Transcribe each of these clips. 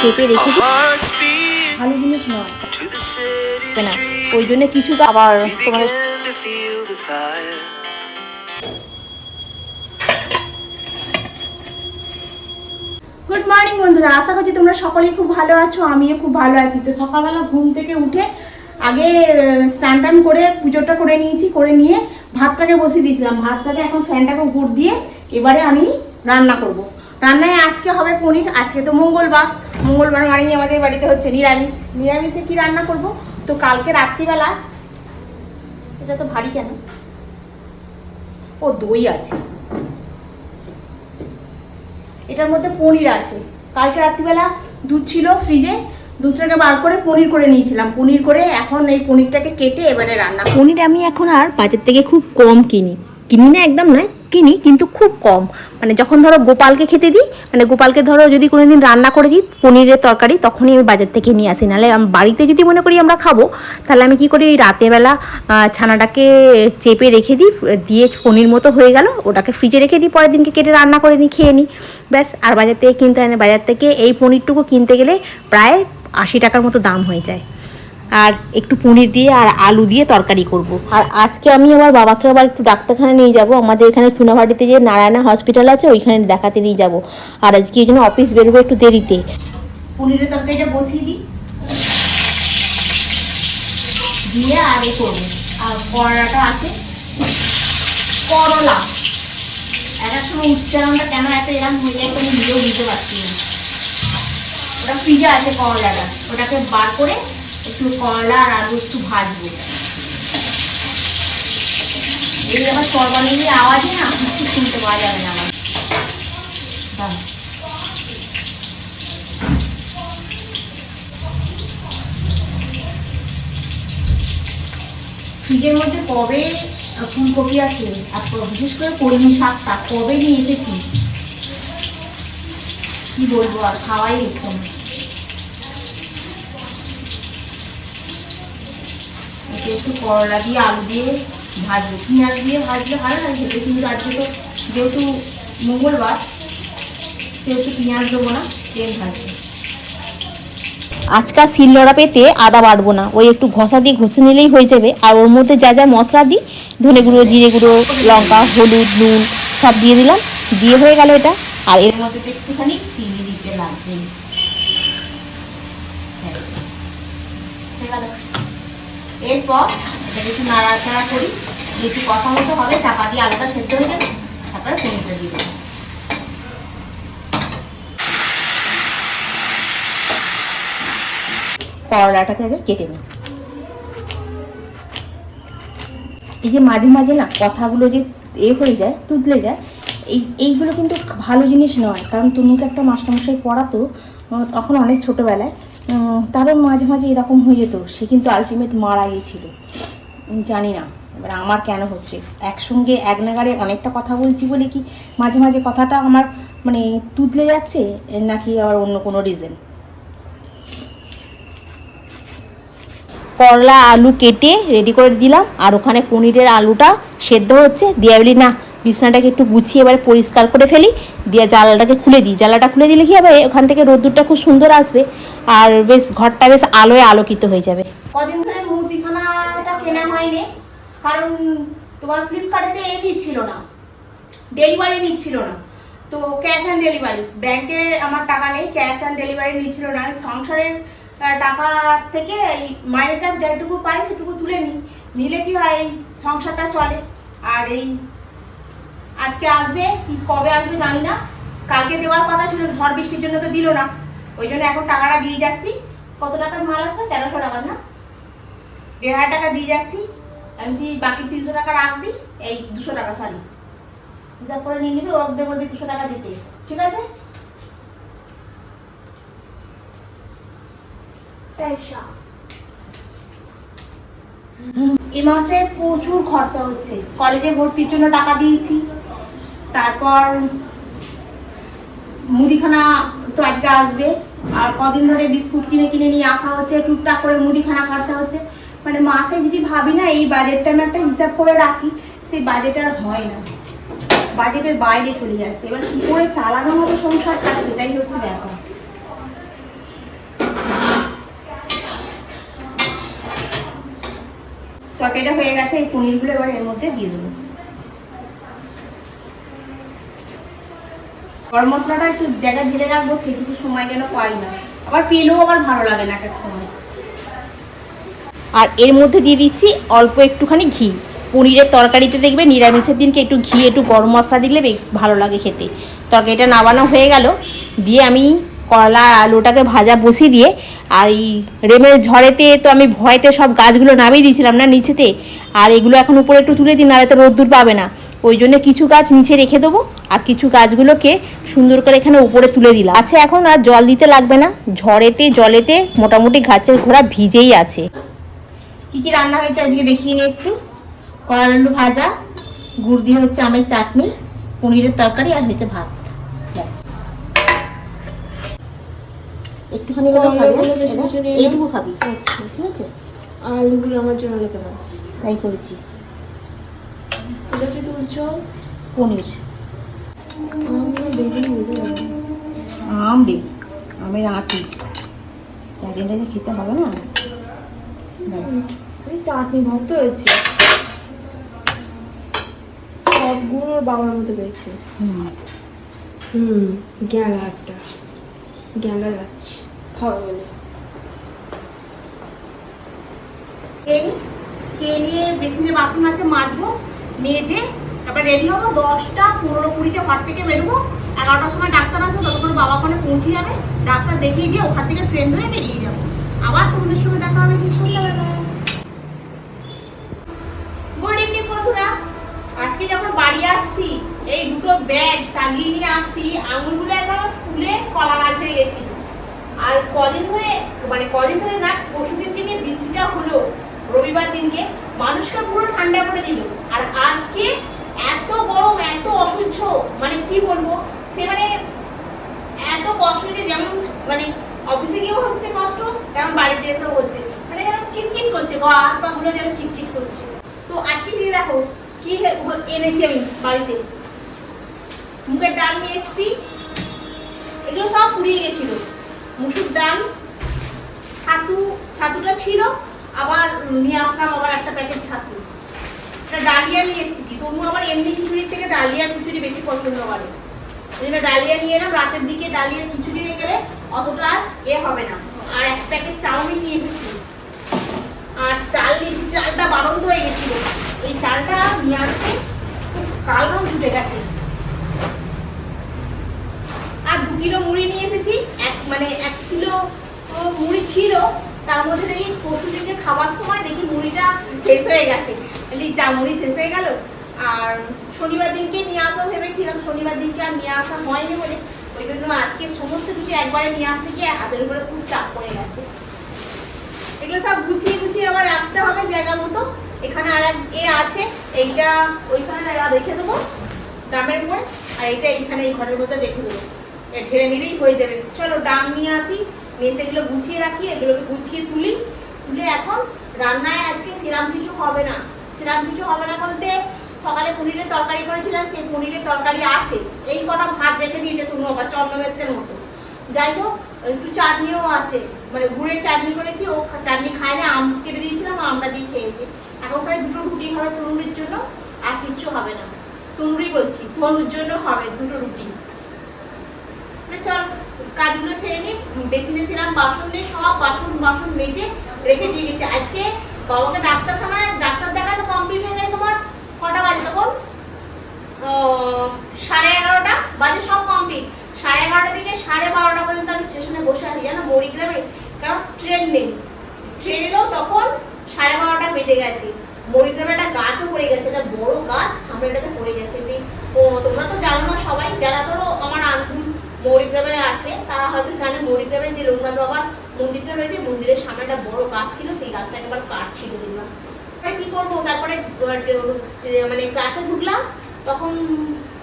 চেপে রেখে দিই। ভালো জিনিস নয়। ওই জন্য কিছু আবার তোমার. গুড মর্নিং বন্ধুরা। আশা করছি তোমরা সকলেই খুব ভালো আছো, আমিও খুব ভালো আছি। তো সকালবেলা ঘুম থেকে উঠে আগে স্নান টান করে পুজোটা করে নিয়েছি, করে নিয়ে ভাতটাকে বসিয়ে দিয়েছিলাম। ভাতটাকে এখন ফ্যানটাকে উপর দিয়ে এবারে আমি রান্না করব। রান্নায় আজকে হবে পনির, আজকে তো মঙ্গলবার। মঙ্গলবার মানেই আমাদের বাড়িতে হচ্ছে নিরামিষ। নিরামিষে কি রান্না করব? তো কালকে রাত্রিবেলা, এটা তো ভারী কেন? ও, দই আছে। এটার মধ্যে পনির আছে। কালকে রাত্রিবেলা দুধ ছিল ফ্রিজে, দুধটাকে বার করে পনির করে নিয়েছিলাম। পনির করে এখন এই পনিরটাকে কেটে এবারে রান্না পনির আমি এখন আর বাজার থেকে খুব কম কিনি। কিনি না একদম নয় কিনি কিন্তু খুব কম। মানে যখন ধরো গোপালকে খেতে দিই মানে গোপালকে ধরো যদি কোনো দিন রান্না করে দিই, পনিরের তরকারি, তখনই আমি বাজার থেকে নিয়ে আসি। নাহলে আম- বাড়িতে যদি মনে করি আমরা খাব, তাহলে আমি কি করি, ওই রাতেরবেলা ছানাটাকে চেপে রেখে দিই, দিয়ে পনির মতো হয়ে গেল, ওটাকে ফ্রিজে রেখে দিই, পরের দিনকে কেটে রান্না করে নিই, খেয়ে নিই। ব্যাস, আর বাজার থেকে কিনতে হয় না। বাজার থেকে এই পনিরটুকু কিনতে গেলে প্রায় আশি টাকার মতো দাম হয়ে যায়। আর একটু পনির দিয়ে আর আলু দিয়ে তরকারি করব। আর আজকে আমি আমার বাবাকে আবার একটু ডাক্তারখানা নিয়ে যাব। আমাদের এখানে চুনাভাটিতে যে নারায়ণা হসপিটাল আছে, ওইখানে দেখাতে নিয়ে যাব। আর আজকে এই জন্য অফিস বেরোবো একটু দেরিতে। পনিরের তরকারিটা বসিয়ে দিই। উচ্চারণটা কেন এত এরকম ওটা ফ্রিজে আছে করলাটা। ওটাকে বার করে একটু করলা আর আলু একটু ভাজবো। এই আবার না কিছু শুনতে পাওয়া যাবে না আমার। ফ্রিজের মধ্যে কবে ফুলকপি আছে? আর বিশেষ করে কলমি শাকটা কবে নিয়ে এসেছি? কি বলব আর খাওয়াই হচ্ছে না এতে একটু করলা দিয়ে, আলু দিয়ে ভাজবো। পেঁয়াজ দিয়ে ভাজলে ভালো লাগে খেতে, কিন্তু আজকে তো যেহেতু মঙ্গলবার, সেহেতু পেঁয়াজ দেবো না, তেল ভাজবো। আজকাল শিলনোড়া পেতে আদা বাটবো না। ওই একটু ঘষা দিয়ে ঘষে নিলেই হয়ে যাবে। আর ওর মধ্যে যা যা মশলা দিই, ধনে গুঁড়ো, জিরে গুঁড়ো, লঙ্কা, হলুদ, নুন, সব দিয়ে দিলাম। দিয়ে হয়ে গেল এটা। আর এর মধ্যে একটুখানি চিনি দিতে লাগবে ব্যাস। হয়ে গেল। এরপর একটু নাড়াচাড়া করি। একটু কথা মতো হবে, চাপা দিয়ে আলুটা সেদ্ধ হয়ে যাবে তারপরে পনিরটা আগে কেটে নিই। এই যে মাঝে মাঝে না কথাগুলো যে এ হয়ে যায়, তুতলে যায় এই, এইগুলো কিন্তু ভালো জিনিস নয়। কারণ তনুকে একটা মাস্টারমশাই পড়াতো তখন অনেক ছোটোবেলায়। তারও মাঝে মাঝে এরকম হয়ে যেত, সে কিন্তু আলটিমেট মারা গিয়েছিল। জানি না, এবার আমার কেন হচ্ছে? একসঙ্গে এক নাগারে অনেকটা কথা বলছি বলে কি মাঝে মাঝে কথাটা আমার মানে তুতলে যাচ্ছে, নাকি আবার অন্য কোনো রিজন করলা আলু কেটে রেডি করে দিলাম, আর ওখানে পনিরের আলুটা সেদ্ধ হচ্ছে। দিয়ে না বিছনাটাকে একটু গুছিয়ে এবারে পরিষ্কার করে ফেলি, দিয়ে জানলাটাকে খুলে দিই। জানলাটা খুলে দিলে কি হবে? ওখান থেকে রোদ্দুরটা খুব সুন্দর আসবে আর বেশ ঘরটা বেশ আলোয় আলোকিত হয়ে যাবে। কদিন ধরে মুদিখানাটা কেনা হয়নি, কারণ তোমার ফ্লিপকার্টেতে এ নিচ্ছিল না, ডেলিভারি নিচ্ছিল না। তো ক্যাশ অ্যান্ড ডেলিভারি, ব্যাংকের আমার টাকা নেই, ক্যাশ অ্যান্ড ডেলিভারি নিচ্ছিল না। সংসারের টাকা থেকে এই মাইনেটা যেটুকু পাই সেটুকু তুলে নিই। নিলে কি হয় সংসারটা চলে। আর এই আজকে আসবে কবে আসবে জানি না। কালকে দেওয়ার কথা ছিল ঝড় বৃষ্টির জন্য তো দিল না। ওই জন্য এখন টাকাটা দিয়ে যাচ্ছি। কত টাকার মাল আসবে? তেরোশো টাকার না? দেড় হাজার টাকা দিয়ে যাচ্ছি। আমি বলছি, বাকি তিনশো টাকা রাখবি এই দুশো টাকা সরি হিসাব করে নিয়ে নিবি ওর বলবি দুশো টাকা দিতে। ঠিক আছে? এ মাসে প্রচুর খরচা হচ্ছে। কলেজে ভর্তির জন্য টাকা দিয়েছি। তারপর মুদিখানা তো আজকে আসবে। আর কদিন ধরে বিস্কুট কিনে কিনে নিয়ে আসা হচ্ছে, টুকটাক করে মুদিখানা খরচা হচ্ছে। মানে মাসে যদি ভাবি না, এই বাজেটটা আমি একটা হিসাব করে রাখি, সেই বাজেট আর হয় না। বাজেটের বাইরে চলে যাচ্ছে। এবার কি করে চালানো মতো সংসারটা সেটাই হচ্ছে ব্যাপার। তরকারিটা হয়ে গেছে, এই পনিরগুলো এবার এর মধ্যে দিয়ে দেবো। গরম মশলাটা একটু জায়গা ঢেলে রাখব সেটুকু সময় যেন পাই না। আবার পেলেও আবার ভালো লাগে না এক সময়। আর এর মধ্যে দিয়ে দিচ্ছি অল্প একটুখানি ঘি। পনিরের তরকারিতে দেখবে নিরামিষের দিনকে একটু ঘি, একটু গরম মশলা দিলে বেশ ভালো লাগে খেতে। তরকারিটা নাবানো হয়ে গেল। দিয়ে আমি করলা আলুটাকে ভাজা বসিয়ে দিয়ে, আর এই রেমের ঝড়েতে তো আমি ভয়তে সব গাছগুলো নামিয়ে দিয়েছিলাম না নিচেতে। আর এগুলো এখন উপরে একটু তুলে দিই নাহলে তো রোদ্দুর পাবে না। ওই জন্য কিছু গাছ নিচে রেখে দেবো আর কিছু গাছগুলোকে সুন্দর করে এখানে উপরে তুলে দিলাম। আছে এখন আর জল দিতে লাগবে না। ঝড়েতে জলেতে মোটামুটি গাছের ঘোড়া ভিজেই আছে। কি কি রান্না হয়েছে আজকে দেখিয়ে নি একটু? কড়া আলু ভাজা গুড় দিয়ে হচ্ছে আমের চাটনি পনিরের তরকারি আর হয়েছে ভাত। ব্যাস। একটুখানি হ্যাঁ? এইটুকু খাবি। ঠিক আছে। আলুগুলো আমার জন্য রেখে দাও। তাই করেছি। কি তুলছো? পনির। আমি বেগুন বুঝে যাব আম রে আমের আটি। চাটনিটা যে খেতে হবে না? চাটনি ভক্ত হয়েছে। সবগুলো ওর বাবার মতো পেয়েছে। হুম। হুম গেলা একটা। গেলা যাচ্ছে। খাওয়া বলে। খেয়ে নিয়ে বেসিনে বাসন আছে মাজবো। মেজে তারপর রেডি হব, দশটা, পনেরো, কুড়িতে ঘর থেকে বেরোবো। এগারোটার সময় ডাক্তার আসবে, ততক্ষণ বাবা ওখানে পৌঁছে যাবে। ডাক্তার দেখিয়ে দিয়ে ওখান থেকে ট্রেন ধরে বেরিয়ে যাব। আবার তোমাদের সঙ্গে দেখা হবে সেই সন্ধ্যাবেলা আজকে যখন বাড়ি আসছি, এই দুটো ব্যাগ চাগিয়ে নিয়ে আসছি, আঙুলগুলো একদম ফুলে কলা গাছ হয়ে গেছিল। আর কদিন ধরে মানে কদিন ধরে না পরশু দিনকে যে বৃষ্টিটা হলো, রবিবার দিনকে মানুষকে পুরো ঠান্ডা করে দিল। আর আজকে এত গরম, এত অসহ্য মানে কি বলব? সে মানে এত কষ্ট যে যেমন মানে অফিসে গিয়েও হচ্ছে কষ্ট, তেমন বাড়িতে এসেও হচ্ছে। মানে যেন চিটচিট করছে হাত পা গুলো যেন চিটচিট করছে। তো আজকে দিয়ে দেখো, কি এনেছি আমি বাড়িতে। মুগের ডাল নিয়ে এসেছি। এগুলো সব ফুরিয়ে গেছিল। মুসুর ডাল, ছাতু, ছাতুটা ছিল। আবার নিয়ে আসলাম, আবার একটা প্যাকেট ডালিয়া নিয়ে এসেছি কি? আবার এমনি খিচুড়ির থেকে ডালিয়া খিচুড়ি বেশি পছন্দ করে। জন্য ডালিয়া নিয়ে এলাম, রাতের দিকে খিচুড়ি হয়ে গেলে অতটা এ হবে না। আর এক প্যাকেট চাউমিন নিয়ে এসেছি। আর চাল নিয়েছি চালটা বারন্ত হয়ে গেছিল। এই চালটা নিয়ে আসতে খুব কাল ঘাম ছুটে গেছে। আর দু কিলো মুড়ি নিয়ে এসেছি, এক মানে এক কিলো মুড়ি ছিল, তার মধ্যে দেখি পরশু দিনকে খাবার সময় দেখি মুড়িটা শেষ হয়ে গেছে। বলি, যা, মুড়ি শেষ হয়ে গেল? আর শনিবার দিনকে নিয়ে আসা ভেবেছিলাম, শনিবার দিনকে আর নিয়ে আসা হয়নি বলে। ওই জন্য আজকে সমস্ত কিছু একবারে নিয়ে আসতে গিয়ে হাতের উপরে খুব চাপ পড়ে গেছে। এগুলো সব গুছিয়ে গুছিয়ে আবার রাখতে হবে জায়গা মতো। এখানে আর এক এ আছে, এইটা ওইখানে রেখে দেবো ডামের উপরে, আর এইটা এইখানে এই ঘরের মধ্যে রেখে দেবো। ঢেলে নিলেই হয়ে যাবে। চলো, ডাম নিয়ে আসি, নিয়ে সেগুলো গুছিয়ে রাখি, এগুলোকে গুছিয়ে তুলি। তুলে এখন রান্নায় আজকে সেরাম কিছু হবে না। সেরাম কিছু হবে না বলতে সকালে পনিরের তরকারি করেছিলাম, সেই পনিরের তরকারি আছে। এই কটা ভাত রেখে দিয়েছে তুমি আবার চন্দ্রবেত্রের মতো। যাই হোক, একটু চাটনিও আছে। মানে গুড়ের চাটনি করেছি, ও চাটনি খায় না, আম কেটে দিয়েছিলাম আমরা দিয়ে খেয়েছি। এখন প্রায় দুটো রুটি হবে তরুণীর জন্য, আর কিচ্ছু হবে না। তরুণী বলছি তরুর জন্য হবে দুটো রুটি। চল। কাজগুলো ছেড়ে নি বেসিনে ছিলাম বাসন নিয়ে সব বাসন বাসন মেজে রেখে দিয়ে গেছি। আজকে বাবাকে ডাক্তারখানায় ডাক্তার দেখানো কমপ্লিট হয়ে যায় তোমার। কটা বাজে তখন? সাড়ে এগারোটা? বাজে সব কমপ্লিট সাড়ে এগারোটা থেকে সাড়ে বারোটা পর্যন্ত আমি স্টেশনে বসে আছি জানো মরিগ্রামে। কারণ ট্রেন নেই। ট্রেন এলেও তখন সাড়ে বারোটা বেজে গেছে। মরিগ্রামে একটা গাছও পড়ে গেছে একটা বড় গাছ সামনেটাতে পড়ে গেছে। যে ও তোমরা তো জানো না সবাই যারা ধরো আমার আঙ্গুল মরিগ্রামে আছে। তারা হয়তো জানে মরিগ্রামের যে রঘুনাথ বাবার মন্দিরটা রয়েছে, মন্দিরের সামনে একটা বড় গাছ ছিল, সেই গাছটা একেবারে কাটছিল দেখলাম কি করব? তারপরে মানে ক্লাসে ঢুকলাম, তখন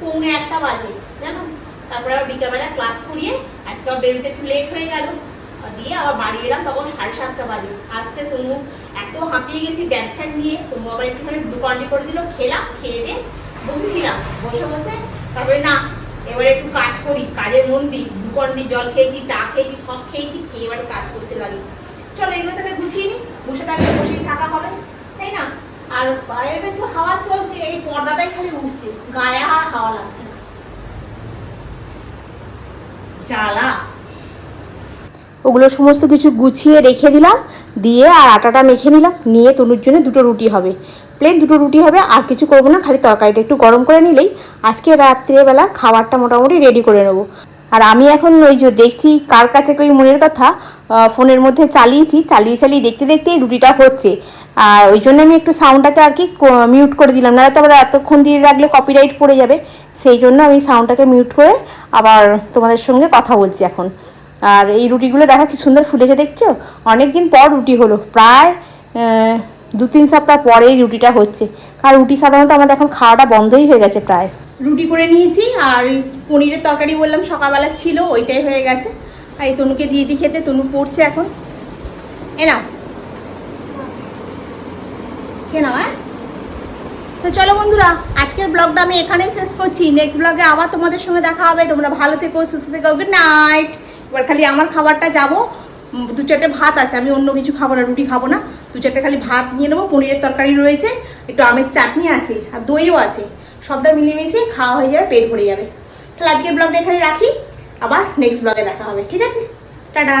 পৌনে একটা বাজে, জানো? তারপরে আবার বিকালবেলা ক্লাস করিয়ে আজকে আবার বেরোতে একটু লেট হয়ে গেল। দিয়ে আবার বাড়ি এলাম, তখন সাড়ে সাতটা বাজে। আসতে তনু এত হাঁপিয়ে গেছি ব্যাগ ফ্যাগ নিয়ে, তনু আবার একটুখানি গ্লুকন্ডি করে দিল, খেলাম, খেয়ে দিয়ে বসেছিলাম। বসে বসে তারপরে না এবারে একটু কাজ করি, কাজের মন দিই গ্লুকন্ডি, জল খেয়েছি, চা খেয়েছি, সব খেয়েছি, খেয়ে এবারে কাজ করতে লাগি। চলো এগুলো তাহলে গুছিয়ে নি, বসে থাকলে বসেই থাকা হবে, তাই না? আর বাইরে একটু হাওয়া চলছে, এই পর্দাটাই খালি উঠছে গায়ে আর হাওয়া লাগছে জ্বালা। ওগুলো সমস্ত কিছু গুছিয়ে রেখে দিলাম, দিয়ে আর আটাটা মেখে নিলাম, নিয়ে তনুর জন্য দুটো রুটি হবে। প্লেন দুটো রুটি হবে, আর কিছু করব না, খালি তরকারিটা একটু গরম করে নিলেই আজকে রাত্রিবেলা খাবারটা মোটামুটি রেডি করে নেব। আর আমি এখন ওই যে দেখছি কার কাছে কই মনের কথা ফোনের মধ্যে চালিয়েছি, চালিয়ে চালিয়ে দেখতে দেখতে এই রুটিটা হচ্ছে। আর ওই জন্য আমি একটু সাউন্ডটাকে আর কি মিউট করে দিলাম না আবার এতক্ষণ দিয়ে রাখলে কপিরাইট পড়ে যাবে। সেই জন্য আমি সাউন্ডটাকে মিউট করে আবার তোমাদের সঙ্গে কথা বলছি এখন। আর এই রুটিগুলো দেখা কি সুন্দর ফুলেছে দেখছ? অনেক দিন পর রুটি হলো, প্রায় দু তিন সপ্তাহ পরে এই রুটিটা হচ্ছে। কারণ রুটি সাধারণত আমাদের এখন খাওয়াটা বন্ধই হয়ে গেছে প্রায়। রুটি করে নিয়েছি, আর পনিরের তরকারি বললাম সকালবেলা ছিল, ওইটাই হয়ে গেছে। আর এই তনুকে দিয়ে দিই খেতে, তনু পড়ছে এখন। এ কে নাও হ্যাঁ? তো চলো বন্ধুরা, আজকের ব্লগটা আমি এখানেই শেষ করছি। নেক্সট ব্লগে আবার তোমাদের সঙ্গে দেখা হবে। তোমরা ভালো থেকো, সুস্থ থেকো গুড নাইট এবার খালি আমার খাবারটা যাব। দু চারটে ভাত আছে, আমি অন্য কিছু খাব না, রুটি খাব না। দু চারটে খালি ভাত নিয়ে নেব, পনিরের তরকারি রয়েছে, একটু আমের চাটনি আছে, আর দইও আছে। সবটা মিলিয়ে মিশিয়ে খাওয়া হয়ে যাবে, পেট ভরে যাবে। তাহলে আজকের ব্লগটা এখানে রাখি, আবার নেক্সট ব্লগে দেখা হবে, ঠিক আছে? টাটা!